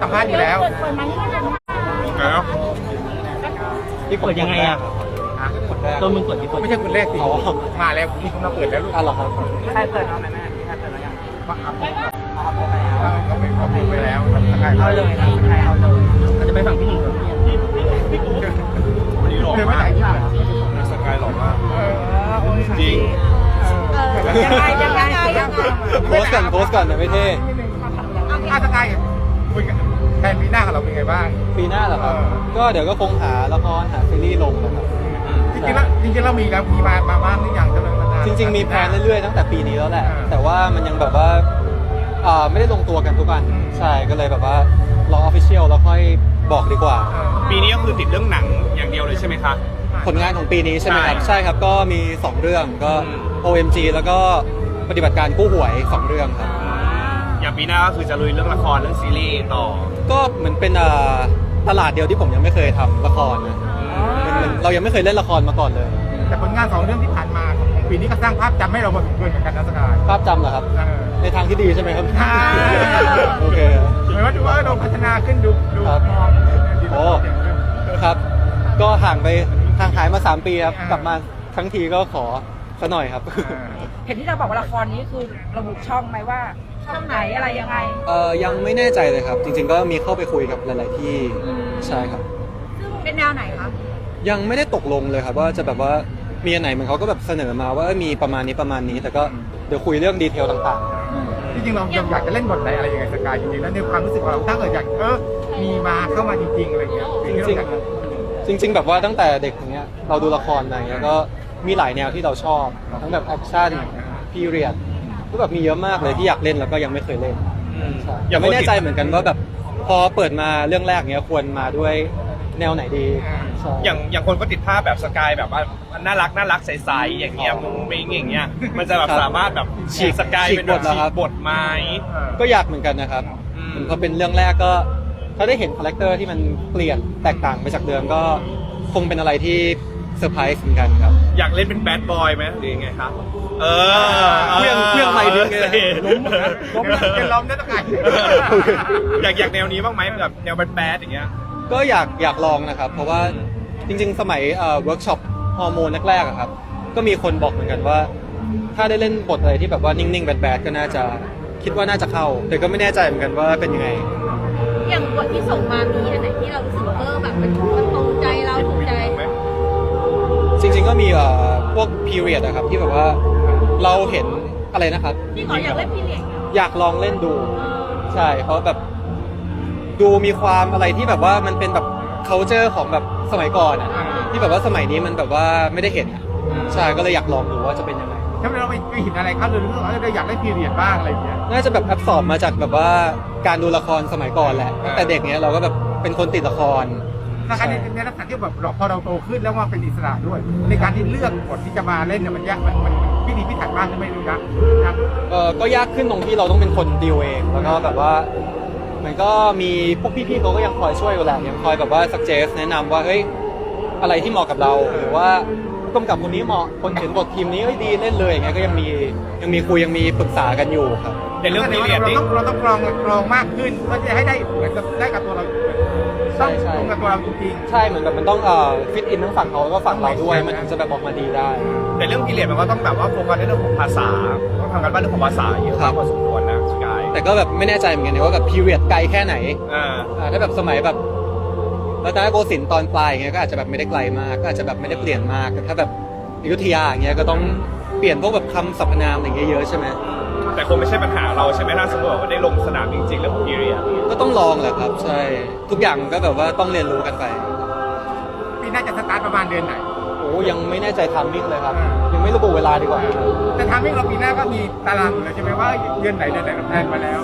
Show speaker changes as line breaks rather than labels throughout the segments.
สัมภาษณ์อยู่แล้ว
แล้ว
นี่เปิดยังไงอะตัวมึงกดที่เปิด
ไม่ใช่คนแรกสิมาแล้วมีคนมาเปิดแล้วลูก
อะเหรอครับ
ใครเปิดเอาไหมแม่พี่ใครเปิดแล้วยัง
มาอัพ
เอ
ก็ไม่ก็ปิดไปแล้ว
เอาเลยนะเอาเลย
เราจะไปฝั่งพี่หนึ่งก่อน
วันนี้หล่อ
เดินไม่
มาก
ไหนที่ไหน
สกายหล่อมากจริง
ยังไงยังไงยังไง
โพสก่อนโพสก่อนเดี๋ยวไม่เท่
อาสกาย คุยกันแทนปีหน้ากับเราเป็นไงบ้าง
ปีหน้าเหรอครับ
เออ
ก็เดี๋ยวก็คงหาละครหาซีรีส์ลงนะครับ
จริงๆแล้วจริงๆเรามีแล้วมีมามาบ้างหรือยังจะเลยมานาน
จริง ๆ มีแพลนเรื่อยๆตั้งแต่ปีนี้แล้วแหละ
อ่า
แต่ว่ามันยังแบบว่าอ่าไม่ได้ลงตัวกันทุกอัน
อืม
ใช่ก็เลยแบบว่ารอออฟฟิเชียลแล้วค่อยบอกดีกว่า
เออ
ปีนี้ก็คือติดเรื่องหนังอย่างเดียวเลยใช่ไหมคะ
ผลงานของปีนี้ใช่ไหมครับ
ใช่
ใช่ครับก็มี 2 เรื่องก็
อืม
OMG แล้วก็ปฏิบัติการกู้หวย 2 เรื่องครับ
อ ย่างปีหน้าก็คือจะลุยเรื่องละครเรื่องซีรีส์ต่อ
ก็เหมือนเป็นอ่าตลาดเดียวที่ผมยังไม่เคยทำละครนะมันมันเรายังไม่เคยเล่นละครมาก่อนเลย
แต่ผลงานสองเรื่องที่ผ่านมาของปีนี้ก็สร้างภาพจำให้เราพอสมควรเหมือนกันนะสกาย
ภาพจำเหรอครับ
เออ
ในทางที่ดีใช่ไหมครับ
อ่า
โอเค
เหมือนว่าดูว่าเราพัฒนาขึ้นดูดู
ครับ
มอง
โอ้ ครับ ก็ห่างไปห่างหายมา 3 ปีครับ
อ่าก
ลับมาทั้งทีก็ขอ สักหน่อยครับ
เห็นที่เราบอกว่าละครนี้คือระบุช่องไหมว่าช่องไหนอะไรยังไง
เอ่อยังไม่แน่ใจเลยครับ จริง ๆ ก็มีเข้าไปคุยกับหลาย ๆ ที่ใช่ครับ
ซึ่งเป็นแนวไหนคะ
ยังไม่ได้ตกลงเลยครับว่าจะแบบว่ามีอันไหนมันเขาก็แบบเสนอมาว่าเอ้ยมีประมาณนี้ประมาณนี้ แต่ก็เดี๋ยวคุยเรื่องดีเทลต่าง
จริงๆเราอยากจะเล่นบทไหนอะไรยังไงสกายจริงๆแล้วในความรู้สึกของเราถ้าเกิดอยากเออมีมาเข้ามาจริงๆอะไรเงี้ย
ๆจ
สิ่ที่
ริง
เาอยากจะ
ๆจริง ๆ แบบว่าตั้งแต่เด็กอย่างเงี้ยเราดูละครอะไรเงี้ยก็ มีหลายแนวที่เราชอบทั้งแบบแอคชั่นพีเรียดก็แบบมีเยอะมากเลยที่อยากเล่นแล้วก็ยังไม่เคยเล่นใช่ยังไม่แน่ใจเหมือนกันว่าแบบพอเปิดมาเรื่องแรกเนี้ยควรมาด้วยแนวไหนดีใช่
อย่างอย่างคนก็ติดภาพแบบสกายแบบว่าน่ารักน่ารักใสๆอย่างเงี้ยมุ้งมิ้งอย่างเงี้ยมันจะแบบ
ครับ
สามารถแบบฉีกสกาย
ฉีก
เป็นแบบ
บทเหรอ
ฉี
ครั
ก
บ
บทไหม
ก็อยากเหมือนกันนะครับ
อืม
พอเป็นเรื่องแรกก็ ถ้าได้เห็นคาแรคเตอร์ที่มันเปลี่ยนแตกต่างไปจากเดิมก็คงเป็นอะไรที่ เซอร์ไพรส์เหมือนกันครับ
อยากเล่นเป็นแบดบอยไหมหรือยังไงครับเออ
เครื่องเครื่องไมค์ดิ้งไง
ล้ม
นะล้มนะเป็นล้มนะสกาย
อยากอยากแนวนี้บ้างไหมแบบแนวแบดๆอย่างเงี้ย
ก็อยากอยากลองนะครับ เพราะว่าจริง ๆ สมัยเวิร์กช็อปฮอร์โมนแรกๆอะครับ ก็มีคนบอกเหมือนกันว่า ถ้าได้เล่นบทอะไรที่แบบว่านิ่งๆแบดๆก็น่าจะคิดว่าน่าจะเข้า แต่ก็ไม่แน่ใจเหมือนกันว่าเป็นยังไง
อย่างบทที่ส่งมามีอันไหนที่เรารู้สึกว่าเออแบบมันมัน ริง
ๆก็มีเอ่อพวก period นะครับที่แบบว่าเราเห็นอะไรนะครับ
ที่ขออยากเล่นพี่เหลียง
อยากลองเล่นดู ใช่เพราะแบบดูมีความอะไรที่แบบว่ามันเป็นแบบ culture ของแบบสมัยก่อนอะที่แบบว่าสมัยนี้มันแบบว่าไม่ได้เห็นอะใช่ก็เลยอยากลองดูว่าจะเป็นยังไง
ถ้าเราไปเห็นอะไรเขาเลยรู้สึกว่าเราอยากได้พีเรียดบ้างอะไรเงี้ย
น่าจะแบบแอบสอบมาจากแบบว่าการดูละครสมัยก่อนแหละตั้งแต่เด็กเนี้ยเราก็แบบเป็นคนติดละคร
สกายในในลักษณะที่แบบเราพอเราโตขึ้นแล้วว่าเป็นอิสระด้วย ในการที่เลือกบทที่จะมาเล่นเนี่ยมันยากมันมันพิธีพิถันมากใช่ไหมรู้นะครับ
เออก็ยากขึ้นตรงที่เราต้องเป็นคนดีลเอง แล้วก็แบบว่ามันก็มีพวกพี่ๆเขาก็ยังคอยช่วยอยู่แหละยังคอยแบบว่า suggest แนะนำว่าเฮ้ยอะไรที่เหมาะกับเราหรือว่าผู้กำกับคนนี้เหมาะคนเขียนบททีมนี้เอ้ยดีเล่นเลยอย่างเงี้ยก็ยังมียังมีคุยยังมีปรึกษากันอยู่ครับ
ในเรื่องพีเรียด
เรา
นี้
ต้องเราต้องกรองกรองมากขึ้นเพื่อจะให้ได้เหมือนกับได้กับตัวเรา ต้อง
ใช่
ตรงกับตัวเราจริง
ใช่เหมือนแบบมันต้องเอ่อฟิตอินทั้งฝั่งเขาแล้วก็ฝั่งเราด้วยมันถึงจะแบบออกมาดีได้
แต่เรื่องพีเรียดมันก็ต้องแบบว่าโฟกัสในเรื่องของภาษาต้องทำกันบ้านเรื่องของภาษาเยอะ
ครั
มาก
บ
พอสมควรนะสกาย
แต่ก็แบบไม่แน่ใจเหมือนกันนะว่าแบบ period ไกลแค่ไหน
อ่า
อ่าถ้าแบบสมัยแบบรัตนโกสินทร์ตอนปลายอย่างเงี้ยก็อาจจะแบบไม่ได้ไกลมากก็อาจจะแบบไม่ได้เปลี่ยนมากแต่ถ้าแบบอยุธยาอย่างเงี้ยก็ต้องเปลี่ยนพวกแบบคำสรรพนามอะไรอย่างเงี้ยเยอะใช่ไหม
แต่คงไม่ใช่ปัญหาเราใช่ไหมถ้าสมมติว่าได้ลงสนามจริงๆ แล้วพีเรียด
ก็ต้องลองแหละครับ ใช่ ทุกอย่างก็แบบว่าต้องเรียนรู้กันไป
ๆปีหน่าจะสตาร์ทประมาณเดือนไหน
โอ้ยังไม่แน่ใจทัมมิ่งเลยครับ ยังไม่ระบุเวลาดีกว่า
แต่ทำให้เราปีหน้าก็มีตารางอยู่แล้วใช่ไหมว่าเดือนไหนเดือนไหนเราแพลนมาแล้ว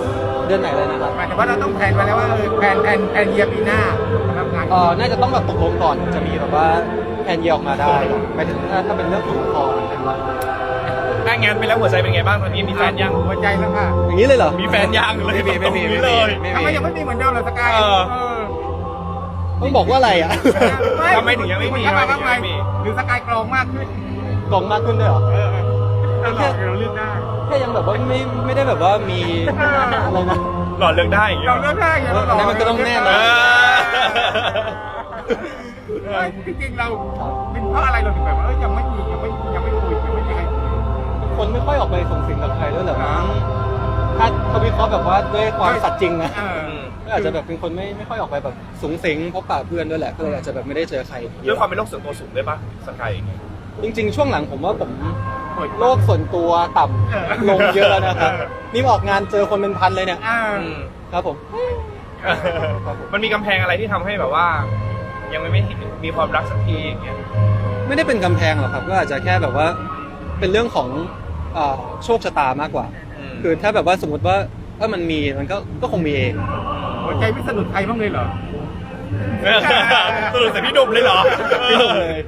เดือนไหนเลยนะครับ
หมายถึงว่าเราต้องแพลนมาแล้วว่าเออแพลนแพลนแพลนเยียร์ปีหน้าทำงาน
เออน่าจะต้องแบบตกลงก่อนจะมีแบบว่าแผนเยียออกมาได้หมายถึงถ้าถ้าเป็นเรื่องของละครนะครับ
ถ้างานไปแล้วหัวใจเป็นไงบ้างตอนนี้มีแฟนยัง
หัวใจแล้วค่ะ
อย่างนี้เลยเหรอ
มีแฟนยังเลย
ไม่มีไม่มี
ตรงนี้
ไม่
เล
มี
ย
ไม่
ทำไม
มี
ยังไม่มีเหมือนเดิมเลยสกาย
เออ
เออ
ต้องบอกว่าอะไรอะ
ทำไมถึงยังไม่มี
ทำไม
ทำไมถึงยัง
ทำไม
ไม่มี
หรือสกายกรองมากขึ้น
กล่องมากขึ้นด้วยเหรอ
เออเราลองเราเลือกได้
แค่ยังแบบว่าไม่ไม่ได้แบบว่ามีอะไรนะ
หล่อเลือกได้อย่างเงี้ย
เราเลือกได้ไงเราหล่
อันนั้นมันก็ต้องแน่น
เอ
นะ
เออจริงๆเราเป็นเพราะอะไรเราถึงแบบว่า
คนไม่ค่อยออกไปส่งสิงกับใครด้วยเหรอมั้งถ้าเขาวิเคราะห์แบบว่าด้วยความสัตย์จริงนะ
เออ
ก็อาจจะแบบเป็นคนไม่ไม่ค่อยออกไปแบบสูงสิงพบปะเพื่อนด้วยแหละก็เลยอาจจะแบบไม่ได้เจอใครเย
ด้วย
อะ
ความเป็นโรคส่วนตัวสูงด้วยปะสกาย
จริง ๆ ช่วงหลังผมว่าผม
เปิด
โลกส่วนตัวต่ำ
เออ
ลงเยอะแล้วนะครับนี่ออกงานเจอคนเป็นพันเลยเนี่ย
อ่า
ครับผม
มันมีกำแพงอะไรที่ทำให้แบบว่า ยังไม่มีความรักสักทีอย่างเงี้ย
ไม่ได้เป็นกำแพงหรอกครับ ก็อาจจะแค่แบบว่าเป็นเรื่องของ อ่าโชคชะตามากกว่า คือถ้าแบบว่าสมมติว่าถ้ามันมีมันก็ก็คงมีเอง
หัวใจไม่สะดุดใครบ้างเลยเหรอ
สรุปแต่พี่ดุมเลยเหรอ
พี่หนุ่มเลย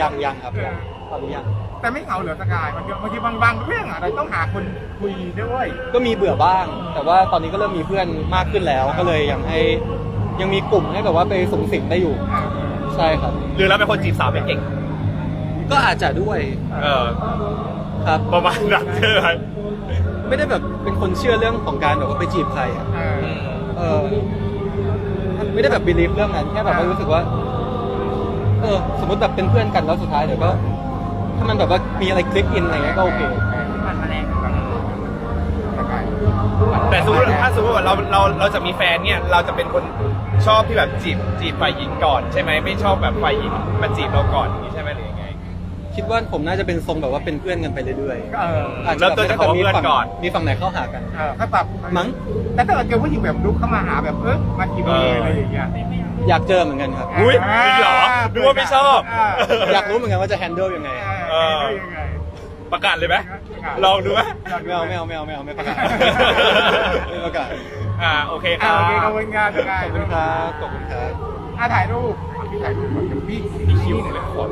ยังยังครับยังตอนนี้ยัง
แต่ไม่เหงาเหรอสกายมันบางทีบางบางเรื่องอะเราต้องหาคนคุยด้วย
ก็มีเบื่อบ้าง แต่ว่าตอนนี้ก็เริ่มมีเพื่อนมากขึ้นแล้ว ก็เลยยังให้ยังมีกลุ่มให้แบบว่าไปสูงสิงได้อยู่ ใช่ครับ
หรือเราเป็นคนจีบสาวไม่เก่ง
ก็อาจจะด้วย
เออ
ครับ
ประมาณนั้นใช่ไหม
ไม่ได้แบบเป็นคนเชื่อเรื่องของการแบบว่าไปจีบใครอะ
เออ
เออไม่ได้แบบบิลีฟเรื่องนั้นแค่แบบว่ารู้สึกว่า เออ สมมติแบบเป็นเพื่อนกันแล้วสุดท้ายเดี๋ยวก็ ถ้ามันแบบว่ามีอะไรคลิกอินอะไรเงี้ยก็โอเค
มันมาแรงสกาย
แต่สมมติถ้าสมมติว่าเราเราเราจะมีแฟนเนี่ยเราจะเป็นคนชอบที่แบบจีบจีบฝ่ายหญิงก่อน ใช่ไหมไม่ชอบแบบฝ่ายหญิงมาจีบเราก่อนอย่างนี้ใช่ไหมหรือยังไง
คิดว่าผมน่าจะเป็นทรงแบบว่าเป็นเพื่อนกันไปเรื่อย
เออ
ๆอาจจะ
เริ่มต้นจากคำว่าเพื่อนก่อน
มีฝั่งไหนเข้าหากัน
เออถ้าปรับ
มั้ง
แต่ถ้าเกิดเจอผู้หญิงแบบลุกเข้ามาหาแบบเออมาจีบเราเลยอะไรอย่างเงี้ย
อยากเจอเหมือนกันครับ
อุ้ยจริงเหรอนึกว่าไม่ชอบ
อยากรู้เหมือนกันว่าจะแฮนเดิลยังไง
เออยังไง
ประกาศเลยไหมลองดูไหม
ไม่เอาไม่เอาไม่เอาไม่เอาไม่ประกาศไม่ประกาศ
อ่าโอเคค
อ่า
รับ
โอเคขอบคุณงานสกาย
ขอบคุณครับขอบคุณครับ
อะถ่ายรูปพี่ถ่ายรูปก่อน